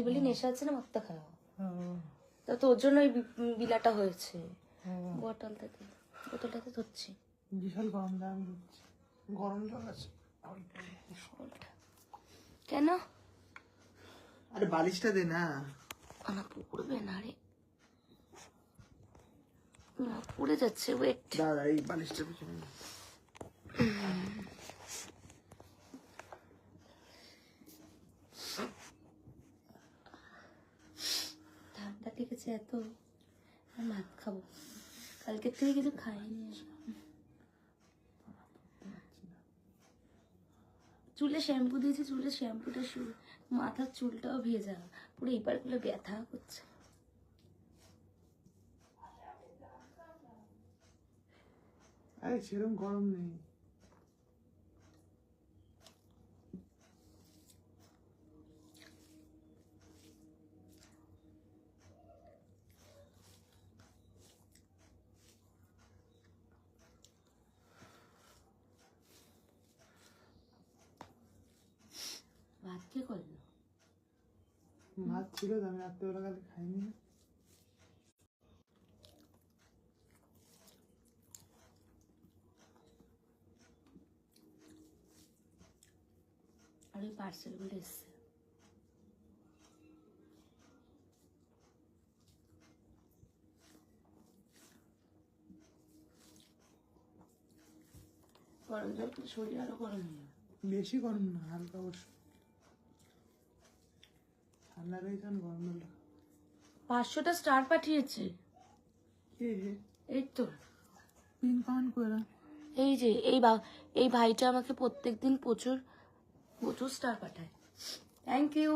তুই বলি নেশা আছে না মদটা খাওয়া। হ্যাঁ, তা তোর জন্য বি- বিলাটা হয়েছে। হ্যাঁ। বোতলটাতে বোতলটাতে ধরছি। বিশাল গরম দাম গরম জল আছে। কেন? আরে বালিশটা দে না। আমার পড়বে না রে। না, পড়ে যাচ্ছে ওয়েট দাদা এই বালিশটা পিছনে নে। ঠান্ডা লেগেছে এত ভাত খাব। কালকের থেকে কিছু খাইনি। চুলে শ্যাম্পু দিয়েছি, চুলে শ্যাম্পুটা শুরু মাথার চুলটাও ভেজা। পুরো এই পারগুলো ব্যথা করছে। আরে সেরকম গরম নেই। ভাত কে করল ভাত ছিল আমি রাত্রেবেলা কালে খাইনি। না আর ওই পার্সেলগুলো এসছে। গরম জল শরীর আরও গরম বেশি গরম না হালকা অবশ্য ঠান্ডা রয়েছে না গরম জলটা পাঁচশোটা স্টার পাঠিয়েছে। এই তো। পিন পান করে এই যে এই বা এই ভাইটা আমাকে প্রত্যেকদিন প্রচুর প্রচুর স্টার পাঠায়। Thank you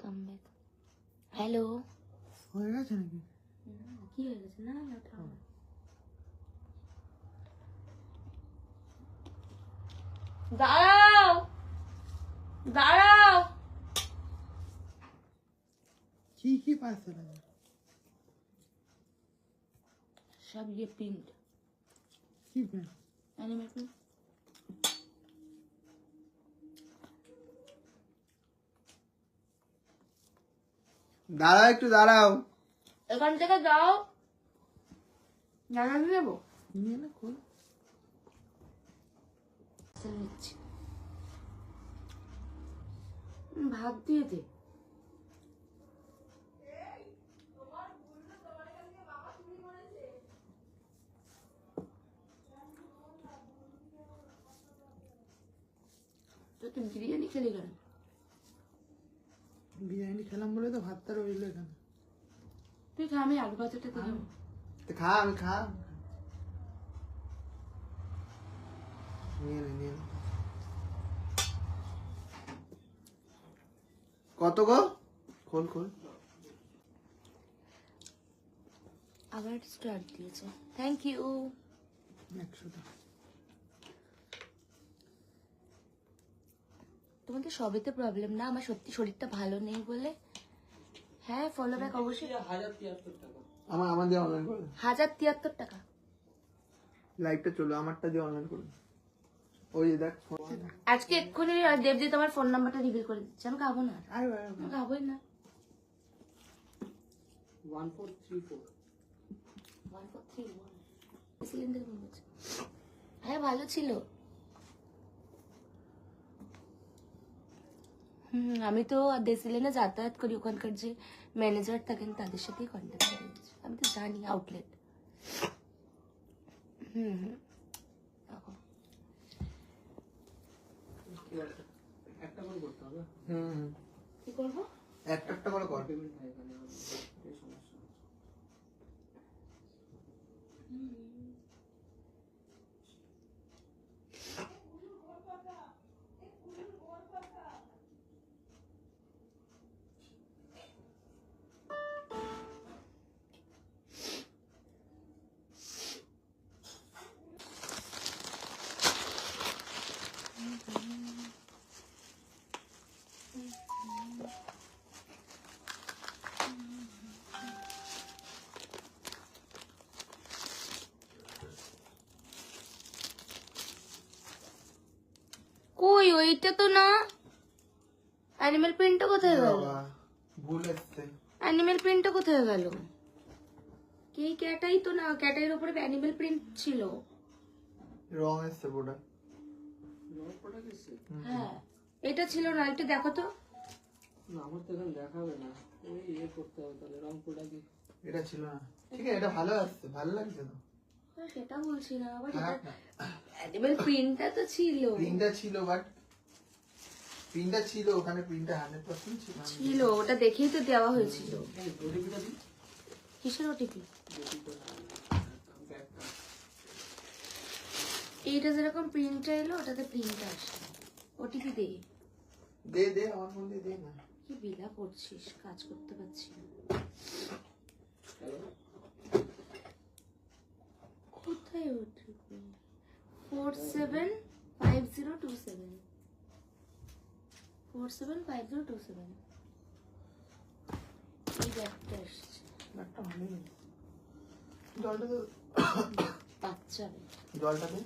come back. Hello? হয়ে গেছে নাকি? কি হয়ে গেছে? না থাম। দাঁড়াও! দাঁড়াও! কি কি পার্সেল আছে সব ইয়ে প্রিন্ট। কি প্যান অ্যানিমে দাঁড়াও একটু দাঁড়াও। এখান থেকে যাও। জানা দেবো? নিয়ে না খোল। ভাত দিয়ে দে। তো তুই বিরিয়ানি খেলি কেন? বিরিয়ানি খেলাম বলে তো ভাতটা রইল এখানে। তুই খা আমি আলু ভাজাটা দিলাম তো খা আমি খা। নিয়ে নিয়ে কত গো? খোল খোল। আবার স্টার দিয়েছে। থ্যাংক ইউ একশো টাকা। তোমাদের সবেতে প্রবলেম না আমার সত্যি শরীরটা ভালো নেই বলে। হ্যাঁ ফলো ব্যাক অবশ্যই। আমার আমার দিয়ে অনলাইন করে হাজার তিয়াত্তর টাকা। লাইভটা চলো আমারটা দিয়ে অনলাইন করুন ওই দেখ আজকে এক্ষুনি দেবজিৎ আমার ফোন নাম্বারটা রিভিল করে দিচ্ছে। আমি খাব না। আরে খাবোই না। One four three four one four three one cylinder হ্যাঁ ভালো ছিল। হুম আমি তো দেশিলেনে যাতায়াত করি ওখানকার যে ম্যানেজার থাকেন তাদের সাথেই কন্ট্যাক্ট করে আমি তো জানি আউটলেট হুম হুম একটা করে করতে হবে। হুম হুম। কি করব? একটা একটা করে কর। কই ওইটা তো না। অ্যানিমেল প্রিন্টটা কোথায় গেল? বাবা, ভুল অ্যানিমেল প্রিন্টটা কোথায় গেল? কে ক্যাটাই তো না ক্যাটাইয়ের উপরে অ্যানিমেল প্রিন্ট ছিল। রং এসছে পুরো হ্যাঁ এটা ছিল না একটু দেখো তো। এটা ছিল না। ঠিক আছে এটা ভালো আসছে ভালো লাগছে তো। হ্যাঁ, সেটা বলছি না আবার না অ্যানিমেল প্রিন্টটা তো ছিল। প্রিন্টটা ছিল বাট প্রিন্টটা ছিল ওখানে প্রিন্টটা হান্ড্রেড পার্সেন্ট ছিল। ছিল ওটা দেখেই তো দেওয়া হয়েছিল। কিসের ওটিপি এইটা যেরকম প্রিন্টটা এলো ওটাতে প্রিন্ট আসে। ওটিপি দে। দে দে আমার ফোন দে না। কি বিলা করছিস? কাজ করতে পারছি না। কোথায় OTP four seven five zero two seven four seven five zero two seven এই ব্যাগটা এসছে একটা ভালোই জলটা তো বাচ্চা জলটা দে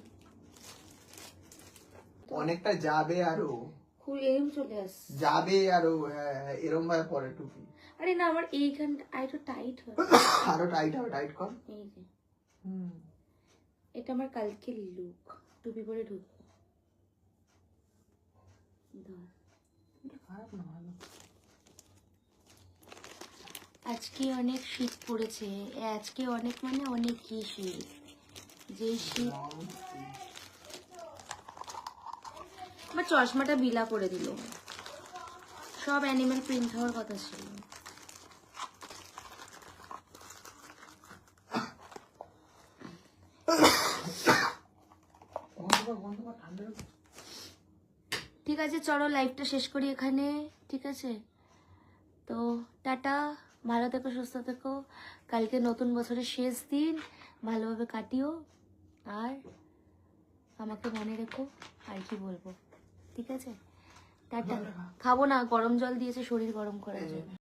অনেকটা যাবে আরও। খুব এরম চলে আসছে যাবে আরও হ্যাঁ হ্যাঁ, এরম ভাবে পরে টুপি। আরে না আমার এইখানটা আর টাইট হয়। আরও টাইট হবে টাইট কর। এই যে। হুম। এটা আমার কালকে লুক টুপি পরে ঢুকবো। খারাপ না ভালো। আজকে অনেক শীত পড়েছে আজকে অনেক মানে অনেক কি শীত। যে শীত আমার চশমাটা বিলা করে দিল। সব অ্যানিমেল প্রিন্ট হওয়ার কথা ছিল। গন্ধ ঠিক আছে চলো লাইভটা শেষ করি এখানে ঠিক আছে? তো টাটা ভালো থেকো সুস্থ থেকো। কালকে নতুন বছরের শেষ দিন ভালোভাবে কাটিও। আর আমাকে মনে রেখো আর কি বলব? ঠিক আছে? টাটা। খাব না গরম জল দিয়েছে শরীর গরম করার জন্য।